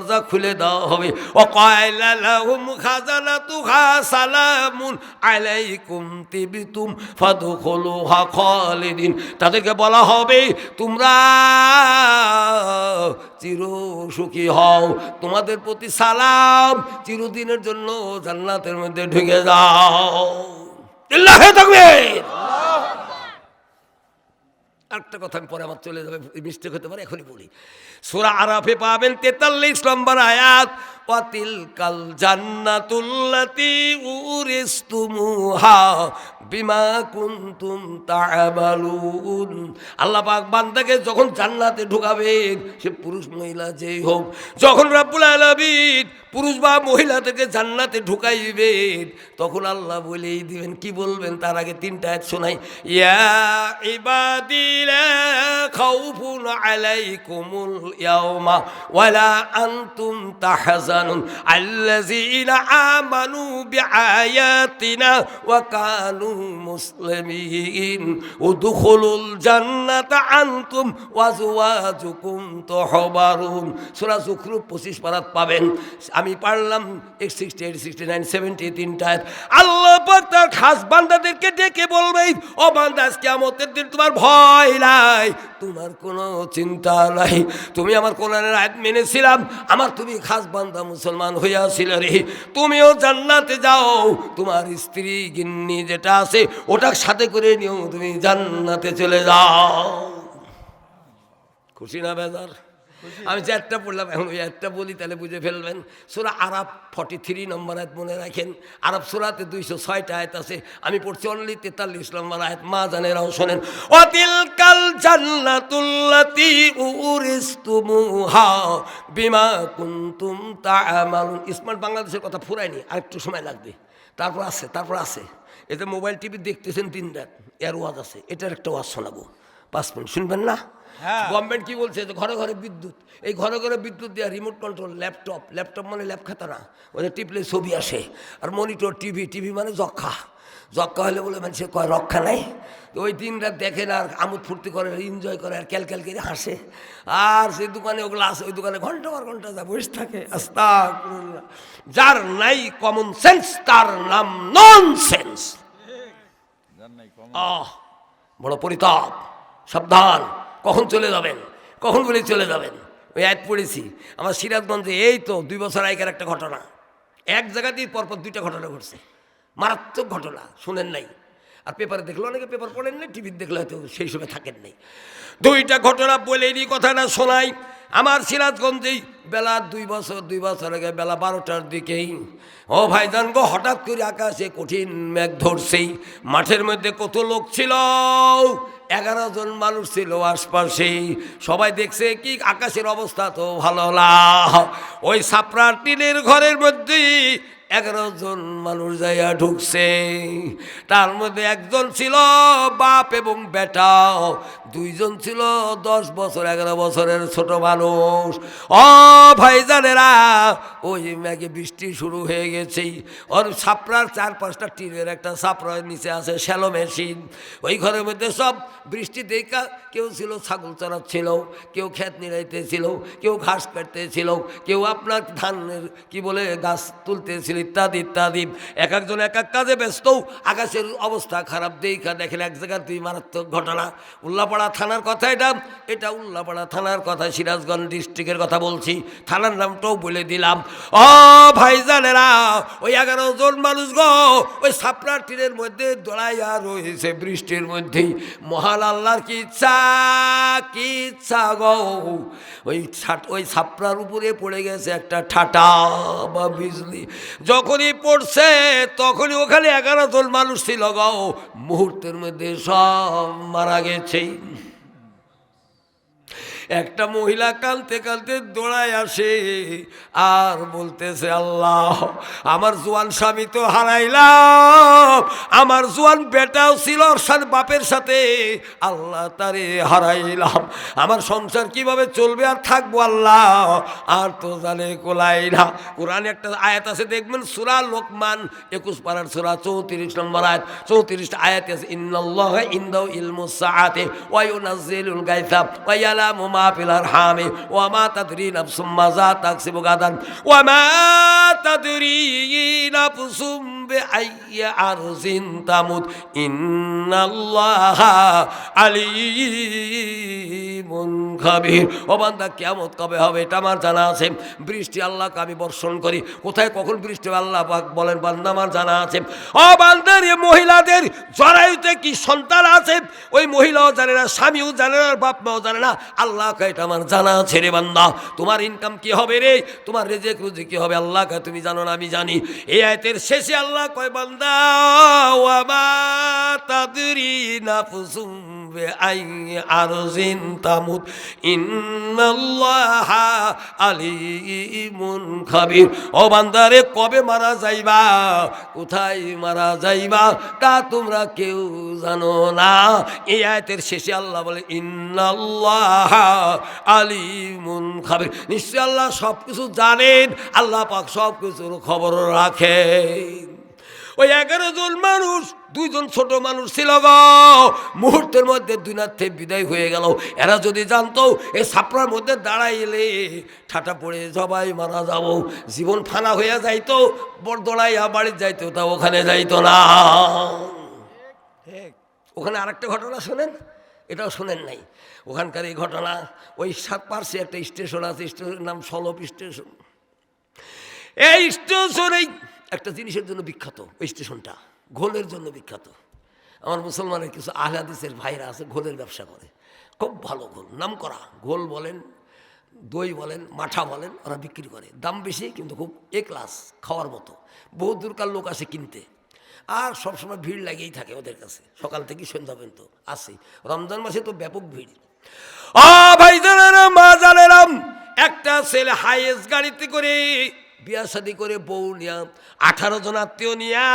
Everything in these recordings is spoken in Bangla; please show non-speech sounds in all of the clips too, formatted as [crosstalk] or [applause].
দরজা খুলে দেওয়া হবে। ও কয়লা লাহুম খাজানাতুহা সালামুন আলাইকুম তিবিতুম ফাদখুলুহা খালিদিন। তাদেরকে বলা হবে, তোমরা চির সুখী হও। তোমাদের প্রতি সালাম চিরদিনের জন্য জান্নাতের মধ্যে ঢুকে যাও। আল্লাহে তাকবীর! আরেকটা কথা আমি পরে আমার চলে যাবে মিস্টেক হতে পারে, এখনই বলি। সুরা আরাফে পাবেন তেতাল্লিশ নম্বর আয়াত অতিল কাল জান্নাতুল্লাতি উরিস্তুমুহা বিমা কুনতুম তা'মালুন। আল্লাহ পাক বান্দাকে যখন জান্নাতে ঢুকাবেন সে পুরুষ মহিলা যেই হোক, যখন রাব্বুল আলামিন পুরুষ বা মহিলা থেকে জান্নাতে ঢুকাইবেন তখন আল্লাহ বলেই দিবেন, কি বলবেন? তার আগে তিনটা আয়াত শোনাই। ইয়া ইবাদি লা খাউফুন ওয়ালা আমানু ওয়া কানু মুসলিমিন, উদখুলুল জান্নাতা আনতুম ওয়া যুওয়াজুকুম তুহবারুন। সূরা যুখরুফ 25 পারাত পাবেন। আমি পারলাম sixty eight sixty nine seventy তিনটায় আল্লাহ পাক তার খাস বান্দাদেরকে ডেকে বলবেই ও বান্দা কিয়ামতের তোমার ভয় নাই। তোমার কোনো চিন্তা নাই। তুমি আমার কোরআনের আয়াত মেনেছিলাম। আমার তুমি খাস বান্দা মুসলমান হইয়াছিল রে। তুমিও জান্নাতে যাও। তোমার স্ত্রী, গিন্নি যেটা আছে ওটা সাথে করে নিও। তুমি জান্নাতে চলে যাও। খুশি না বেজার? আমি যে একটা পড়লাম এখন ওই একটা বলি, তাহলে বুঝে ফেলবেন। সুরা আরব ফর্টি থ্রি নম্বর আয়াত মনে রাখেন। আরব সুরাতে দুইশো ছয়টা আয়াত আছে। আমি পড়ছি অনলি তেতাল্লিশ নম্বর আয়াত। মা জানেরাও শোনেন অতিল কাল জান্নাতুল্লাতি উরিস্তুমুহা বিমা কুনতুম তা'মালুন স্মার্ট বাংলাদেশের কথা ফুরায়নি আর একটু সময় লাগবে। তারপর আছে তারপর আছে। এতে মোবাইল টিভি দেখতেছেন তিন রাত এর ওয়াজ আছে। এটার একটা ওয়াজ শোনাবো। পাঁচ মিনিট, শুনবেন না? গভর্নমেন্ট কি বলছে? যে ঘরে ঘরে বিদ্যুৎ। এই ঘরে ঘরে বিদ্যুৎ দেওয়া রিমোট কন্ট্রোল ল্যাপটপ ল্যাপটপ মানে ল্যাপ খাতা না। ওদের টিপলে ছবি আসে। আর মনিটর টিভি টিভি মানে যক্ষা যক্ষা হলে বলে মানে সে কয় রক্ষা নাই? ওই দিন রাত দেখেন আর আমোদ ফুর্তি করে এনজয় করে আর ক্যালক্যাল করে হাসে। আর সেই দোকানে ওগুলো আসে ওই দোকানে ঘণ্টা পর ঘণ্টা যা বসে থাকে। আস্তা যার নাই কমন সেন্স তার নাম নন সেন্স আহ বড় পরিতাপ। সাবধান। কখন চলে যাবেন? কখন বলে চলে যাবেন? ওই অ্যাড পড়েছি। আমার সিরাজগঞ্জে এই তো দুই বছর আগের একটা ঘটনা। এক জায়গাতেই পরপর দুইটা ঘটনা ঘটছে। মারাত্মক ঘটনা, শুনেন নাই। আর পেপারে দেখল অনেকে পেপার পড়েন নাই, টিভিতে দেখলে হয়তো সেই সময় থাকেন নাই। দুইটা ঘটনা বলে বলেনি কথাটা শোনাই। আমার সিরাজগঞ্জেই বেলা দুই বছর দুই বছর আগে বেলা বারোটার দিকেই। ও ভাইজান গো, হঠাৎ করে আকাশে কঠিন মেঘ ধরছেই। মাঠের মধ্যে কত লোক ছিল? এগারো জন মানুষ ছিল আশপাশে। সবাই দেখছে, কি আকাশের অবস্থা তো ভালো না। ওই সাপড়ার টিনের ঘরের মধ্যে এগারো জন মানুষ যাইয়া ঢুকছে। তার মধ্যে একজন ছিল বাপ এবং বেটা। দুইজন ছিল দশ বছর, এগারো বছরের ছোট মানুষ। ও ভাইজানেরা, ওই ম্যাগে বৃষ্টি শুরু হয়ে গেছে। ওর ছাপড়ার চার পাঁচটা টিনের একটা ছাপড়ার নিচে আছে, শ্যালো মেশিন। ওই ঘরের মধ্যে সব বৃষ্টি দেখা, কেউ ছিল, ছাগল চড়াচ্ছিল, কেউ ক্ষেত নিড়াইতেছিল, কেউ ঘাস কাটতেছিল, কেউ আপনার ধানের, কি বলে, গাছ তুলতেছিল, ইত্যাদি ইত্যাদি। এক একজন এক এক কাজে ব্যস্ত আকাশের অবস্থা খারাপ দেখা দেখেন এক জায়গার দুই মারাত্মক ঘটনা। উল্লাপাড়া থানার কথা এটা এটা উল্লাপাড়া থানার কথা, সিরাজগঞ্জ ডিস্ট্রিক্টের কথা বলছি। থানার নামটাও বলে দিলাম। ও ভাইজানেরা, ওই এগারো জন মানুষ গো, ওই সাপড়ার টিনের মধ্যে দড়াইয়া রয়েছে বৃষ্টির মধ্যেই। মহান আল্লাহর কি ইচ্ছা কি ইচ্ছা গো? ওই ওই ছাপড়ার উপরে পড়ে গেছে একটা ঠাটা বা বিজলি। যখনই পড়ছে, তখনই ওখানে এগারো জন মানুষ ছিল গো মুহূর্তের মধ্যে সব মারা গেছে। একটা মহিলা কালতে কালতে দৌড়ায় আসে আর বলতেছে, আল্লাহ, আমার জোয়ান স্বামী তো হারাইলাম। আমার জোয়ান বেটাও ছিল বাপের সাথে। আল্লাহ তারে হারাইলাম। আমার সংসার কীভাবে চলবে আর থাকব, আল্লাহ? আর তো জানে কোলাই না। কোরআনে একটা আয়াত আছে, দেখবেন সুরা লোকমান, একুশ পাড়ার সুরা, চৌত্রিশ নম্বর আয়াত। চৌত্রিশটা আয়াত আছে, ইন্নাল্লাহ ইন্দাউ ইলমুস সাআতে ওয়া ইউনাজ্জিলুল গায়থা ওয়া ইয়ালামু মা পিলার হামে ও মা তাদরি নাফসুম মাজা তাকসিবু গাদান ও মা তাদরি নাফসুম কিয়ামত কবে হবে এটা আমার জানা আছে। বৃষ্টি আল্লাহকে আমি বর্ষণ করি। কোথায়, কখন বৃষ্টি আল্লাহ বলেন, বান্দা, আমার জানা আছে। ও বান্দার, এ মহিলাদের জরায়ুতে কি সন্তান আছে? ওই মহিলাও জানে না, স্বামীও জানে না বাপ মাও জানে না। আল্লাহকে এটা আমার জানা আছে রে বান্দা। তোমার ইনকাম কি হবে রে? তোমার রেজেক রুজি কি হবে? আল্লাহকে তুমি জানো না, আমি জানি। এই আয়তের শেষে আল্লাহ কয়, বান্দা ওয়ামা তাদরি নাফসুম বিআই আরজিন তামুত। ইন্নাল্লাহা আলিমুন খাবির। ও বান্দারে কবে মারা যাইবা? কোথায় মারা যাইবা? তা তোমরা কেউ জানো না। এই আয়াতের শেষে আল্লাহ বলে, ইন্নাল্লাহ আলিমুন খাবির। নিশ্চয় আল্লাহ সব কিছু জানেন, আল্লাহ পাক সব কিছুর খবর রাখেন। ওই এগারো জন মানুষ, দুইজন ছোট মানুষ ছিল মুহূর্তের মধ্যে দুনাথে বিদায় হয়ে গেল। এরা যদি জানতো এই সাপড়ার মধ্যে দাঁড়াইলে ঠাটা পড়ে সবাই মারা যাব। জীবন ফানা হইয়া যাইতো, বরদড়াইয়া বাড়ি যাইতো, তা ওখানে যাইতো না। ওখানে আরেকটা ঘটনা শোনেন? এটাও শোনেন নাই। ওখানকার এই ঘটনা, ওই সাত পার্শ্বে একটা স্টেশন আছে, স্টেশনের নাম সলপ স্টেশন। এই স্টেশনেই একটা জিনিসের জন্য বিখ্যাত, ওই স্টেশনটা। ঘোলের জন্য বিখ্যাত। আমার মুসলমানের কিছু আহলাদিসের ভাইরা আছে, ঘোলের ব্যবসা করে। খুব ভালো ঘোল। নাম করা ঘোল বলেন, দই বলেন, মাঠা বলেন, ওরা বিক্রি করে। দাম বেশি, কিন্তু খুব এ ক্লাস, খাওয়ার মতো। বহু দূরকার লোক আসে কিনতে। আর সবসময় ভিড় লাগেই থাকে ওদের কাছে। সকাল থেকে সন্ধ্যা পর্যন্ত আসে। রমজান মাসে তো ব্যাপক ভিড়। ভাই জানেরা মা জানেরাম, একটা ছেলে হাইয়েস্ট গাড়িতে করে বিয়া শাদি করে বউ নিয়া, আঠারো জন আত্মীয় নিয়া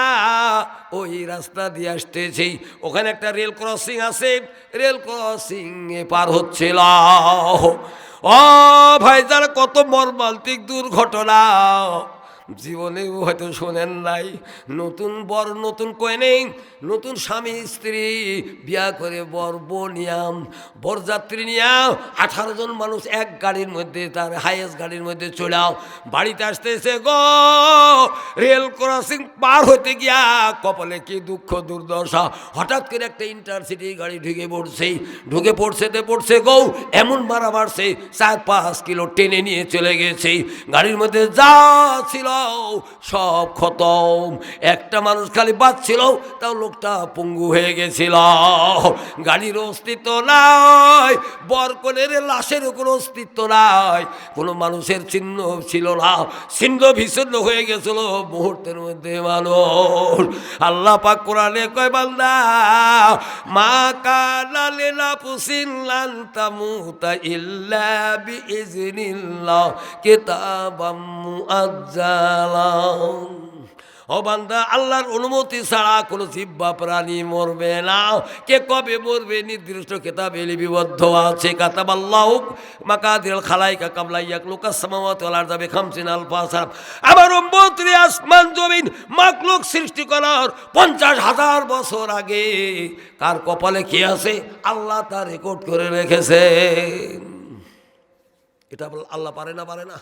ওই রাস্তা দিয়ে আসতেছি। ওখানে একটা রেল ক্রসিং আছে, রেল ক্রসিং এ পার হচ্ছিল। ও ভাই কত মর্মান্তিক দুর্ঘটনা। জীবনেও হয়তো শোনেন নাই। নতুন বর, নতুন কয়ে নেই। নতুন স্বামী, স্ত্রী বিয়া করে বর বনিয়াম বরযাত্রী নিয়াম আঠারো জন মানুষ এক গাড়ির মধ্যে, তার হাইয়েস্ট গাড়ির মধ্যে চলাও বাড়িতে আসতেছে গো, রেল ক্রসিং পার হতে গিয়া কপালে কি দুঃখ, দুর্দশা। হঠাৎ করে একটা ইন্টারসিটি গাড়ি ঢুকে পড়ছে। ঢুকে পড়ছে তে পড়ছে গো, এমন মারা মারছে, চার পাঁচ কিলো টেনে নিয়ে চলে গেছে। গাড়ির মধ্যে যা ছিল সব খতম। একটা মানুষ খালি বাঁচছিল, তাও লোকটা পঙ্গু হয়ে গেছিল। গাড়ির অস্তিত্ব নাই, বরকনের লাশের কোনো অস্তিত্ব নাই। কোনো মানুষের চিহ্ন ছিল না ছিন্ন বিচ্ছিন্ন হয়ে গেছিল মুহূর্তের মধ্যে মানুষ। আল্লাহ পাক কোরআনে কয়, বান্দা, মা কানা লেনা পুসিল্লান তামুতা ইল্লা বিইজনিল্লাহ, কিতাবাম মুআজ্জালাম ও বান্দা, আল্লাহর অনুমতি ছাড়া কোনো জিব্বা প্রাণী মরবে না। কে কবে মরবে নির্দিষ্ট কেতাবে লিপিবদ্ধ আছে। কাতাব আল্লাহ মাকাদিল খালাইকা কাবলাইয়াক লোকাস সামাওয়াত ওয়াল আরদাবে খামসিন আল ফাসার আমার উম্মতরে আসমান জমিন মাকলুক সৃষ্টি করার পঞ্চাশ হাজার বছর আগে কার কপালে কি আছে? আল্লাহ তা রেকর্ড করে রেখেছে এটা আল্লাহ পারে না পারে না?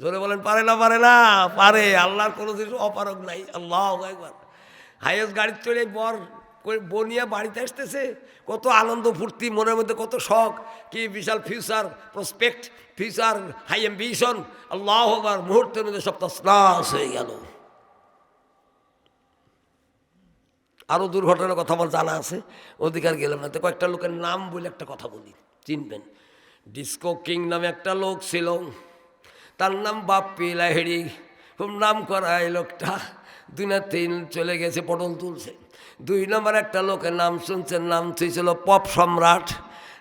জোরে বলেন, পারে না পারে না? পারে। আল্লাহর কোনো কিছু অপারক নাই। আল্লাহ একবার হাইয়েস্ট গাড়ি চলে বর বনিয়া বাড়িতে আসতেছে। কত আনন্দ, ফুর্তি, মনের মধ্যে কত শখ। কি বিশাল future prospect, future high ambition আল্লাহ একবার মুহূর্তের মধ্যে সব তসনাস হয়ে গেল। আরও দুর্ঘটনার কথা আমার জানা আছে। অধিকার গেলাম না। তো কয়েকটা লোকের নাম বলে একটা কথা বলি। চিনবেন। ডিস্কো কিং নামে একটা লোক ছিল। তার নাম বাপ্পি লাহিড়ি। খুব নাম করা এই লোকটা। দুই না তিন চলে গেছে পটল তুলছে। দুই নম্বর একটা লোকের নাম শুনছেন, নাম ছিল পপ সম্রাট।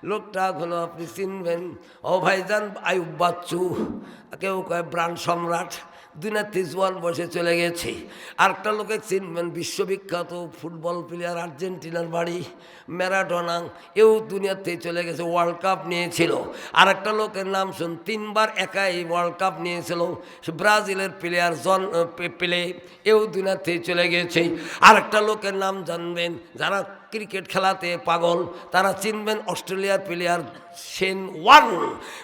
লোকটা হলো আপনি চিনবেন। ও ভাইজান আয়ুব বাচ্চু। কেউ কয় ব্রান্ড সম্রাট। দুই না তিজওয়ান বসে চলে গেছে। আরেকটা লোকে চিনবেন, বিশ্ববিখ্যাত ফুটবল প্লেয়ার আর্জেন্টিনার বাড়ি, ম্যারাডোনা। এও দুনিয়াতে চলে গেছে ওয়ার্ল্ড কাপ নিয়েছিল। আর একটা লোকের নাম শুন, তিনবার একাই ওয়ার্ল্ড কাপ নিয়েছিল। ব্রাজিলের প্লেয়ার জন পেলে এও দুনিয়াতে চলে গেছে। আর একটা লোকের নাম জানবেন, যারা ক্রিকেট খেলাতে পাগল, তারা চিনবেন অস্ট্রেলিয়ার প্লেয়ার সেন ওয়ান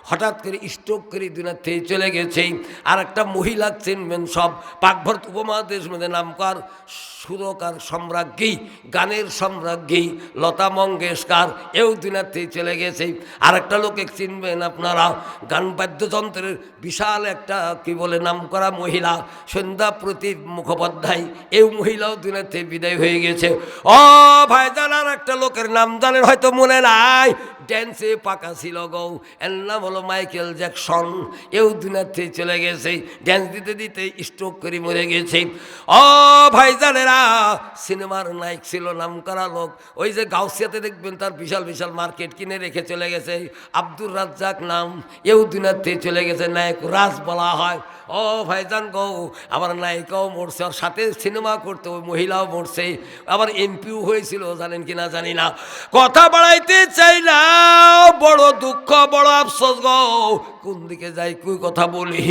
হঠাৎ করে স্ট্রোক করে দুনিয়ার চলে গেছে। আর একটা মহিলা চিনবেন সব। পাকভরত উপমহাদেশ মধ্যে নামকার সুরকার সম্রাজ্ঞী, গানের সম্রাজ্ঞী লতা মঙ্গেশকার, এও দুনিয়ার চলে গেছে। আর একটা লোকে চিনবেন আপনারা, গান বাদ্যযন্ত্রের বিশাল একটা, কি বলে নাম করা মহিলা, সন্ধ্যা প্রতীপ মুখোপাধ্যায় এই মহিলাও দুনিয়ার বিদায় হয়ে গেছে। ও ভাই জানার একটা লোকের নাম জানেন, হয়তো মনে নাই। ড্যান্সে পাকা ছিল গৌ। এর নাম হলো মাইকেল জ্যাকসন। এও দুনিয়ার থেকে চলে গেছে। ড্যান্স দিতে দিতে স্ট্রোক করে মরে গেছে। ও ভাই জানেরা সিনেমার নায়ক ছিল নাম করা লোক। ওই যে গাউসিয়াতে দেখবেন তার বিশাল বিশাল মার্কেট কিনে রেখে চলে গেছে। আব্দুর রাজ্জাক নাম। এও দুনিয়ার থেকে চলে গেছে। নায়ক রাজ বলা হয়। ও ভাইজান গৌ, আমার নায়িকাও মরছে। ওর সাথে সিনেমা করতে ওই মহিলাও মরছে। আবার এমপিও হয়েছিল জানেন কি না জানি না। কথা বাড়াইতে চাই না বড় দুঃখ, বড় আফসোস গো। কোন দিকে যাই, কুই কথা বলি?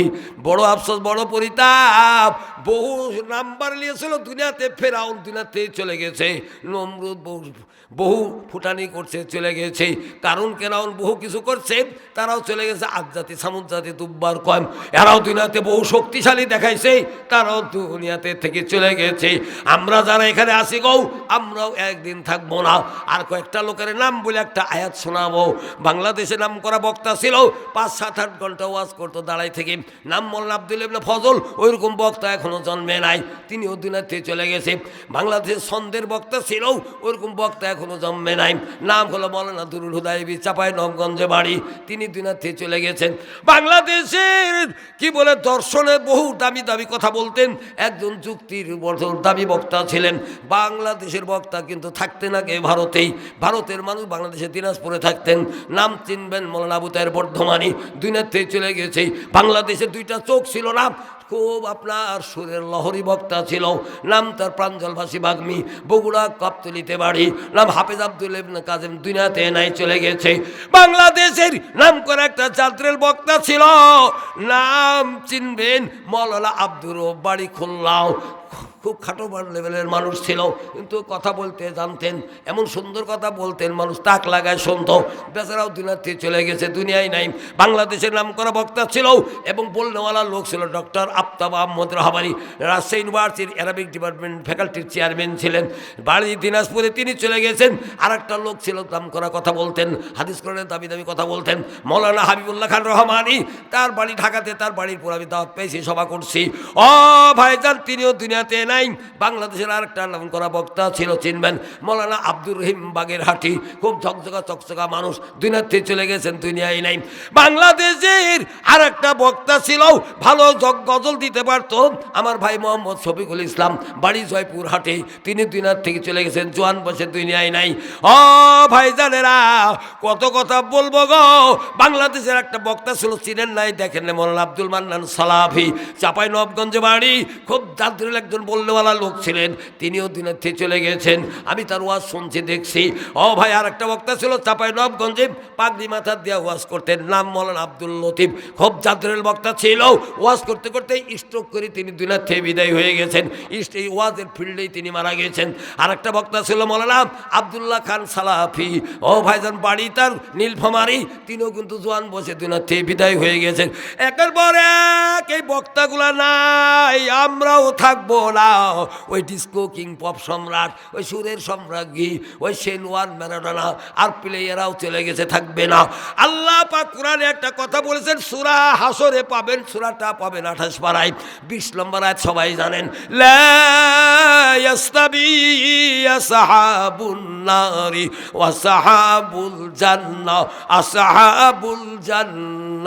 বড় আফসোস, বড় পরিতাপ। বহু নাম্বার নিয়েছিল দুনিয়াতে, ফেরাউন দুনিয়াতে চলে গেছে। নমরুদ বহু বহু ফুটানি করছে, চলে গেছে। কারণ কেরাউন বহু কিছু করছে, তারাও চলে গেছে। আজ জাতি সামুদ জাতি দুব্বার কম এরাও দুনিয়াতে বহু শক্তিশালী দেখাইছে, তারাও দুনিয়াতে থেকে চলে গেছে। আমরা যারা এখানে আসি গৌ, আমরাও একদিন থাকব না। আর কয়েকটা লোকের নাম বলে একটা আয়াত শোনাবো। বাংলাদেশে নাম করা বক্তা ছিল, পাঁচ, সাত, আট ঘণ্টা ওয়াজ করতো দাঁড়াই থেকে। নাম মোল্লা আব্দুল ইবনে ফজল, ওইরকম বক্তা এখনও জন্মে নাই। তিনিও দুনিয়াতে চলে গেছে। বাংলাদেশের ছন্দের বক্তা ছিল, ওইরকম বক্তা এখনও জন্মে নাই। নাম হলো মৌলানা দুরুল হুদাইবি চাপাই নবগঞ্জে বাড়ি। তিনি দুনিয়াতে চলে গেছেন। বাংলাদেশের, কি বলে, দর্শনে বহু দামি দামি কথা বলতেন। একজন যুক্তির দামি বক্তা ছিলেন। বাংলাদেশের বক্তা কিন্তু থাকতেন আগে ভারতেই। ভারতের মানুষ বাংলাদেশের দিনাজপুরে থাকতেন। নাম চিনবেন মৌলানা আবু তাহের বর্ধমানি দুনিয়ার থেকে চলে গেছে। বাংলাদেশে দুইটা চোখ ছিল না। খুব আপনার সুরের লহরী বক্তা ছিল। নাম তার প্রাঞ্জলভাষী বাগ্মী। বগুড়া কপ্তলিতে বাড়ি। নাম হাফেজ আব্দুল কাজেম দুনিয়াতে নাই চলে গেছে। বাংলাদেশের নাম করে একটা ছাত্রের বক্তা ছিল। নাম চিনবেন মলালা আব্দুর বাড়ি খুললাও খুব খাটো লেভেলের মানুষ ছিল। কিন্তু কথা বলতে, জানতেন, এমন সুন্দর কথা বলতেন, মানুষ তাক লাগায় শুনত। বেচারাও দুনিয়ার থেকে চলে গেছে, দুনিয়ায় নাই। বাংলাদেশের নাম করা বক্তা ছিল এবং বলনেওয়ালা লোক ছিল ডক্টর আফতাব আহমদ রাহাবারি। রাজশাহী ইউনিভার্সিটির অ্যারাবিক ডিপার্টমেন্ট ফ্যাকাল্টির চেয়ারম্যান ছিলেন। বাড়ি দিনাজপুরে তিনি চলে গেছেন। আর একটা লোক ছিল নাম করা কথা বলতেন, হাদিস করেন দাবি দাবি কথা বলতেন, মৌলানা হাবিবুল্লাহ খান রহমানি। তার বাড়ি ঢাকাতে তার বাড়ির পর আমি দাওয়াত পেয়েছি, সভা করছি। ও ভাইজান, তিনিও দুনিয়াতে নাই। বাংলাদেশের আরেকটা নাম করা বক্তা ছিল, চিনবেন? মৌলানা আব্দুর রহিম বাগের হাটি, খুব ঝকঝকা চকচকা মানুষ। দুনিয়ার থেকে চলে গেছেন দুনিয়ায় নাই। বাংলাদেশের আর একটা বক্তা ছিল, ভালো জগ গজল দিতে পারত। আমার ভাই মোহাম্মদ শফিকুল ইসলাম, বাড়ি জয়পুর হাটে। তিনি দুনিয়ার থেকে চলে গেছেন জোয়ান বসে দুনিয়ায় নাই। ও ভাইজানেরা, কত কথা বলব গো। বাংলাদেশের একটা বক্তা ছিল, চিনেন নাই, দেখেন মৌলানা আব্দুল মান্নান সালাফি চাপাই নবগঞ্জে বাড়ি। খুব জাদ্রেল একজন বললেওয়ালা লোক ছিলেন, তিনিও দিনের থেকে চলে গেছেন। আমি তার ওয়াজ শুনছি, দেখছি। ও ভাই আর একটা বক্তা ছিল চাপাই নবগঞ্জে, পাগড়ি মাথা দিয়ে ওয়াজ করতেন, নাম মৌলানা আব্দুল লতিফ। খুব জাদ্রেল বক্তা ছিল। ওয়াজ করতে করতে স্ট্রোক করে তিনি দুনিয়ার থেকে বিদায় হয়ে গেছেন। এই ওয়াজের ফিল্ডেই তিনি মারা গেছেন। আর একটা বক্তা ছিল মৌলানা আবদুল্লাহ খান সালাফি। ও ভাইজান বাড়ি তার নীলফামারি, তিনিও কিন্তু জোয়ান বসে দুনিয়ার থেকে বিদায় হয়ে গেছেন। একের পর এক এই বক্তাগুলা নাই, আমরাও থাকব না। ওই ডিস্কো কিং পপ সম্রাট, ওই সুরের সম্রাজ্ঞী, ওই সেনওয়ার ম্যারাডোনা আর প্লেয়ারাও চলে গেছে, থাকবে না। আল্লাহ পাক কোরআনে একটা কথা বলেছেন, সুরা হাসরে পাবেন, সুরাটা পাবেন আঠাশ পাড়ায় বিশ নম্বর আয় সবাই জানেন, লা ইয়াস্তাবি আসহাবুন নারি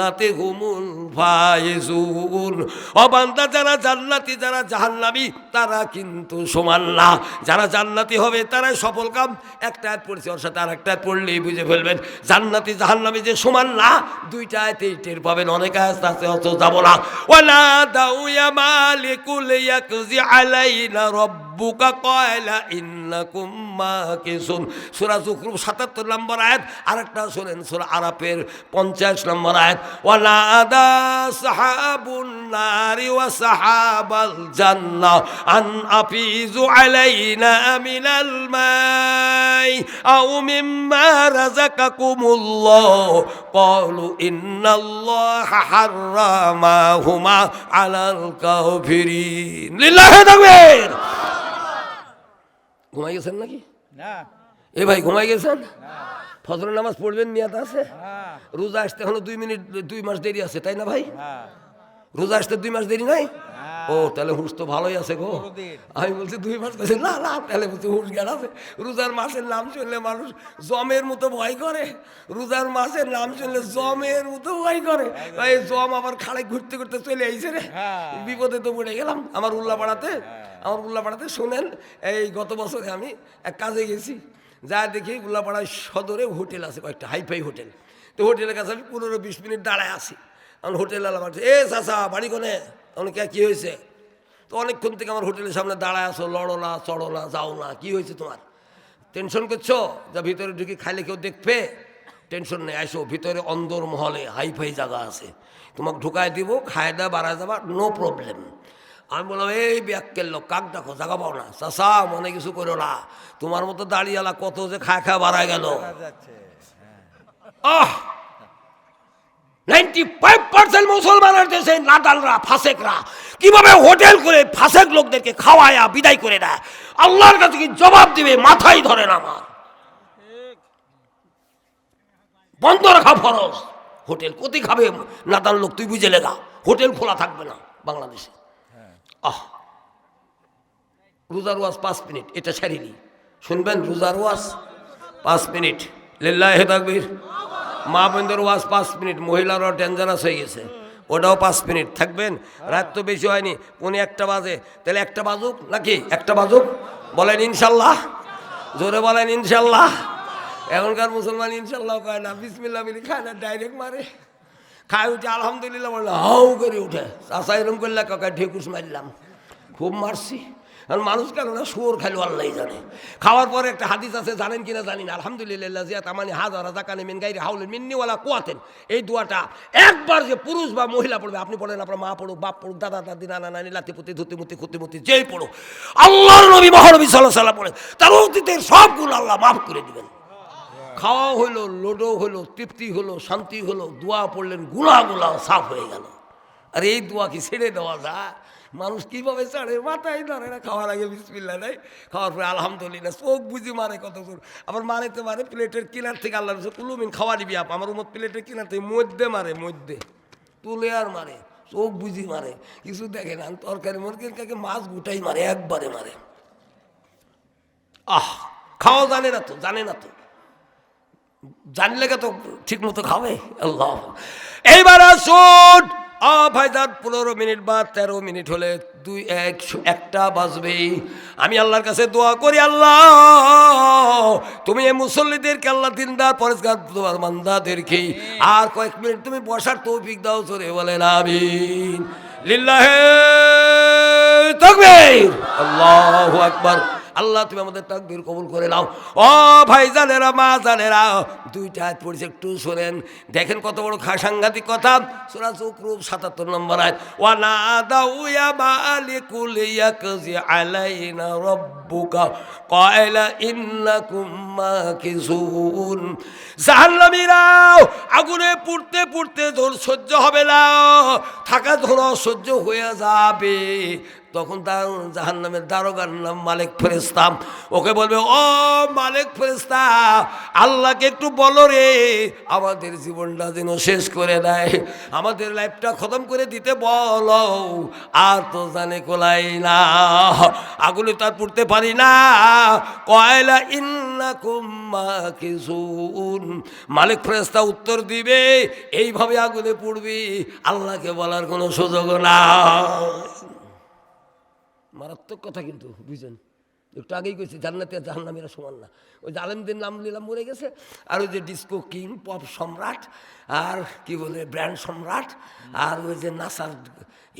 জান্নাতে হুমুল ফায়েজুন ও বান্দা, যারা জান্নাতি, যারা জাহান্নামী, তারা কিন্তু সমান না। যারা জান্নাতি হবে, তারাই সফল কাম। একটা আয়াত পড়ছে, ওর সাথে আর একটা পড়লেই বুঝে ফেলবেন। জান্নাতি, জাহান্নামী যে সমান না, দুইটা আয়াতেই টের পাবেন। অনেক আয়াত আছে অত যাব না। ওয়ালা দাউ ইয়া মালিকুল ইয়াকজি আলাইনা রব্ব রাব্বুকা কয়লা ইন্নাকুম মাকিসুন। সূরা যুখরুফ 77 নম্বর আয়াত। আরেকটা শোনেন, সূরা আরাফের 50 নম্বর আয়াত। ওয়ানাদা সাহাবুন নারি ওয়া সাহাবাল জান্নাহ আন আফিজু আলাইনা মিনাল মাই আও মিম্মা রাযাকাকুমুল্লাহ ক্বালু ইন্নাল্লাহা হাররামাহুমা আলাল কাফিরিন। লিল্লাহি তাকবীর! ঘুমাই গেছেন নাকি? না। এ ভাই ঘুমাই গেছেন? ফজরের নামাজ পড়বেন নিয়াত আছে? হ্যাঁ। রোজা আসতে এখনও দুই মিনিট দুই মাস দেরি আছে তাই না ভাই? হ্যাঁ। রোজা আসতে দুই মাস দেরি নাই? হ্যাঁ। ও তাহলে হুঁশ তো ভালোই আছে গো। আমি বলছি দুই মাস কাছে না না তাহলে বলছি হুঁশ জ্ঞান আছে। রোজার মাসের নাম শুনলে মানুষ জমের মতো ভয় করে। রোজার মাসের নাম শুনলে জমের মতো ভয় করে। এই জম আবার খাড়াই ঘুরতে ঘুরতে চলে আইছে রে। বিপদে তো পড়ে গেলাম। আমার উল্লাপাড়াতে আমার উল্লাপাড়াতে শোনেন এই গত বছরে আমি এক কাজে গেছি। যা দেখি উল্লাপাড়ায় সদরে হোটেল আছে কয়েকটা, হাইফাই হোটেল। তো হোটেলের কাছে আমি পনেরো বিশ মিনিট দাঁড়ায় আছি। আমার হোটেল আলাম এ চাচা, বাড়ি কোনে? তখন কে, কী হয়েছে? তো অনেকক্ষণ থেকে আমার হোটেলের সামনে দাঁড়ায় আসো লড়ো না, চড়ো না, যাও না, কী হয়েছে তোমার? টেনশন করছ? যা ভিতরে ঢুকি খাইলে কেউ দেখবে? টেনশন নেই আসো ভিতরে অন্দর মহলে হাইফাই জায়গা আছে। তোমাকে ঢুকায় দিব, খায় দেওয়া বাড়ায় দেওয়া নো প্রবলেম আমি বললাম এই ব্যাগকের লোক কাক দেখো জায়গা পাও না। চাষা মনে কিছু করো না। তোমার মতো দাঁড়িয়েলা কত যে খায় খায় বাড়ায় গেল। আহ! নাইনটি ফাইভ পার্সেন্ট মুসলমানের দেশে নাদালরা ফাসেকরা। কীভাবে হোটেল করে ফাসেক লোকদেরকে খাওয়ায়া বিদায় করে দেয়? আল্লাহর কাছে কি জবাব দিবে? মাথায় ধরে না আমার। বন্ধ রাখা ফরজ। হোটেল কোথায় খাবে নাদান লোক? তুই বুঝে লেগা। হোটেল খোলা থাকবে না বাংলাদেশে। আহ। রোজার ওয়াজ পাঁচ মিনিট, এটা ছাড়িনি শুনবেন, রোজার ওয়াজ পাঁচ মিনিট। লিল্লাহ তাকবীর। মা বোনদের ওয়াজ পাঁচ মিনিট, মহিলারও ডেঞ্জারাস হয়ে গেছে। ওটাও পাঁচ মিনিট। থাকবেন? রাত তো বেশি হয়নি উনি একটা বাজে। তাহলে একটা বাজুক নাকি? একটা বাজুক? বলেন ইনশাল্লাহ। জোরে বলেন ইনশাল্লাহ। এখনকার মুসলমান ইনশাল্লাহ কয় না বিসমিল্লা মিলি খায় না, ডাইরেক্ট মারে। খায় উঠে আলহামদুলিল্লাহ, বলল হাউ করে উঠে। চাষা এরম করলে কাকা ঢেকুস মারলাম। খুব মারছি। কারণ মানুষ কেন না, শুয়োর খাইলো আল্লাহ জানে। খাওয়ার পরে একটা হাদিস আছে, জানেন কিনা জানি না। আলহামদুলিল্লাহ জিয়া তামানি হাজার জাকানে মিন গাইরে হাউলেন মিন্নিওয়ালা কুয়াতেন এই দোয়াটা একবার যে পুরুষ বা মহিলা পড়বে, আপনি পড়েন, আপনার মা পড়ুক, বাপ পড়ুক, দাদা, দাদি, নানা, নানি লাতিপুতি ধুতিমুতি খুতিমুতি যেই পড়ো আল্লাহর নবী, মহানবী সাল্লাহ সাল্লাম পড়ে তার অতীতের সবগুলো আল্লাহ মাফ করে দিবেন। খাওয়া হলো লোডো হলো তৃপ্তি হলো শান্তি হলো দোয়া পড়লেন গুণাগুলা সাফ হয়ে গেল। আর এই দোয়া কি ছেড়ে দেওয়া যায়? মানুষ কীভাবে ছাড়ে? মাথায় ধরে না, খাওয়ার আগে বিসমিল্লা নেই খাওয়ার পরে আলহামদুলিল্লাহ, চোখ বুঝি মারে কত জোর আবার মারেতে মারে, প্লেটের কিনার থেকে আল্লাহ রসুল কুলুমিন খাওয়া দিবি আপ, আমার মত প্লেটের কিনার থেকে মধ্যে মারে, মধ্যে। তুলে আর মারে, চোখ বুঝি মারে। কিছু দেখে না, তরকারি মুরগির কাকে মাছ গুটাই মারে, একবারে মারে। আহ, খাওয়া জানে না তো, জানে না তো। জানলে তো ঠিক মতো খাবে? আল্লাহ। এইবার আসুন। পনেরো মিনিট বা তেরো মিনিট হলে দুই এক একটা বাজবে। আমি আল্লাহর কাছে দোয়া করি, আল্লাহ। তুমি এই মুসল্লিদেরকে আল্লাহ দিনদার পরিষ্কার তোমার মান্দাদেরকে আর কয়েক মিনিট তুমি বসার তৌফিক দাও চলে বলেন, আমিন। লিল্লাহে আল্লাহু আকবার। আল্লাহ, তুমি আমাদের তাকবীর কবুল করে নাও। ও ভাই জানেরা মা জানেরা দুইটা হাত পড়েছে, একটু শোনেন। দেখেন কত বড় সাংঘাতিক কথা। সোরা চুকরুপ সাতাত্তর নম্বর আয় ওয়া না দাউয়া মালিকুল ইয়াকজি আলাইনা রব্বুকা। কয়লা ইন্নাকুম মাকিসুন জাহান্নামীরাও, আগুনে পুড়তে পুড়তে ধর সহ্য হবে না। থাকা ধর, সহ্য হয়ে যাবে। তখন তার জাহান নামের দারোগার নাম মালিক ফেরেস্তা ওকে বলবে, ও মালিক ফেরেস্তা আল্লাহকে একটু বলো রে, আমাদের জীবনটা যেন শেষ করে দেয়। আমাদের লাইফটা খতম করে দিতে বলো। আর তো জানে কোলাই না, আগুনে তার পড়তে পারি না। কয়লা ইন্না কুম্মা কিছুন মালিক ফেরেস্তা উত্তর দিবে, এইভাবে আগুনে পড়বি, আল্লাহকে বলার কোনো সুযোগ না মারাত্মক কথা কিন্তু বুঝছেন একটু আগেই কইছি, জান্নাতি জাহান্নামীরা সমান না। ওই জালেমদের নাম নিলাম, মরে গেছে। আর ওই যে ডিস্কো কিং, পপ সম্রাট, আর কি বলে, ব্র্যান্ড সম্রাট, আর ওই যে নাসার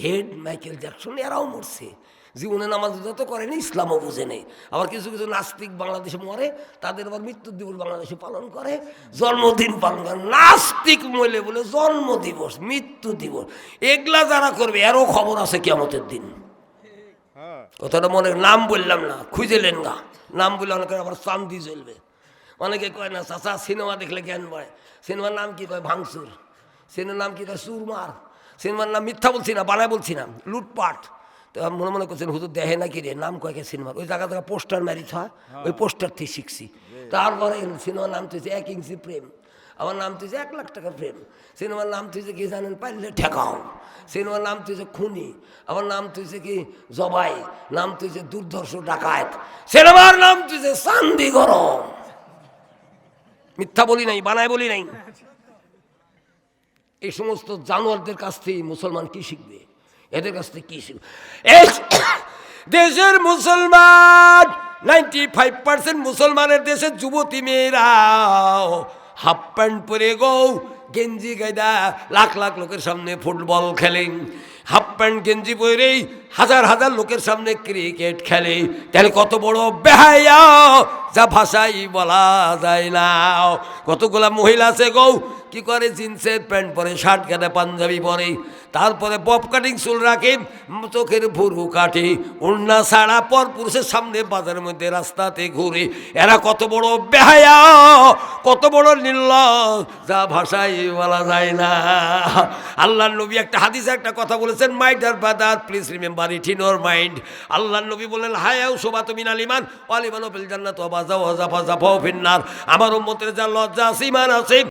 হেড মাইকেল জ্যাকসন, এরাও মরছে। জীবনে নামাজ যত করেনি ইসলামও বুঝে নেই। আবার কিছু কিছু নাস্তিক বাংলাদেশে মরে তাদের আবার মৃত্যু দিবস বাংলাদেশে পালন করে জন্মদিন পালন করে। নাস্তিক মহিলে বলে জন্ম দিবস মৃত্যু দিবস এগুলা যারা করবে এরও খবর আছে কেমতের দিন। কথাটা মনে নাম বললাম না খুঁজেলেন না। নাম বললে অনেকে আবার চান্দি চলবে অনেকে কয় না চাচা সিনেমা দেখলে জ্ঞান বাড়ে। সিনেমার নাম কি কয়? ভাঙচুর। সিনেমার নাম কি কয়? সুরমার সিনেমার নাম মিথ্যা বলছি না বানায় বলছি না। লুটপাট। তো মনে মনে করছেন হুজুর দেখে নাকি রে নাম কয়েকে সিনেমার ওই জায়গা থেকে পোস্টার ম্যারিজ হয়। ওই পোস্টার থেকে শিখছি। তারপরে সিনেমার নাম তুইছে এক ইঞ্চি প্রেম। আমার নাম তুইছে এক লাখ টাকা প্রেম। সিনেমার নাম তুইছে কি জানেন পারলে ঠেকাও। সিনেমার নাম তুইছে খুনি। আমার নাম তুইছে কি জবাই। নাম তুইছে দুর্ধর্ষ ডাকায়ত সিনেমার নাম তুইছে চান্দি গরম। মিথ্যা বলি নাই বানায় বলি নাই। এই সমস্ত জানোয়ারদের কাছ থেকে মুসলমান কি শিখবে? এদের কাছ থেকে কি শিখবে? এই [coughs] দেশের মুসলমান নাইনটি ফাইভ পার্সেন্ট মুসলমানের দেশের যুবতী মেয়েরা হাফ প্যান্ট পরে গো, গেঞ্জি গাইদা লাখ লাখ লোকের সামনে ফুটবল খেলেন হাফ প্যান্ট গেঞ্জি পরেই হাজার হাজার লোকের সামনে ক্রিকেট খেলে। তাহলে কত বড় বেহায়া, যা ভাষাই বলা যায় না। কতগুলা মহিলা আছে গো, কি করে জিন্সের প্যান্ট পরে, শার্ট কাটে, পাঞ্জাবি পরে। তারপরে বব কাটিং চুল রাখে চোখের ভুরু কাটে। উন্না ছাড়া পর পুরুষের সামনে বাজারের মধ্যে রাস্তাতে ঘুরে। এরা কত বড় বেহায়া, কত বড় নির্ল যা ভাষাই বলা যায় না। আল্লাহ নবী একটা হাদিসে একটা কথা বলেছেন my dear brother, please remember it in your mind. আল্লাহ নবী বললেন হায়াও শোভা তুমি নালিমান অলিমান ওপেল জান্নাত ওয়াজা ওয়াজা জাফা ফিন্নার আমার উম্মতের যা লজ্জা ইমান আছে।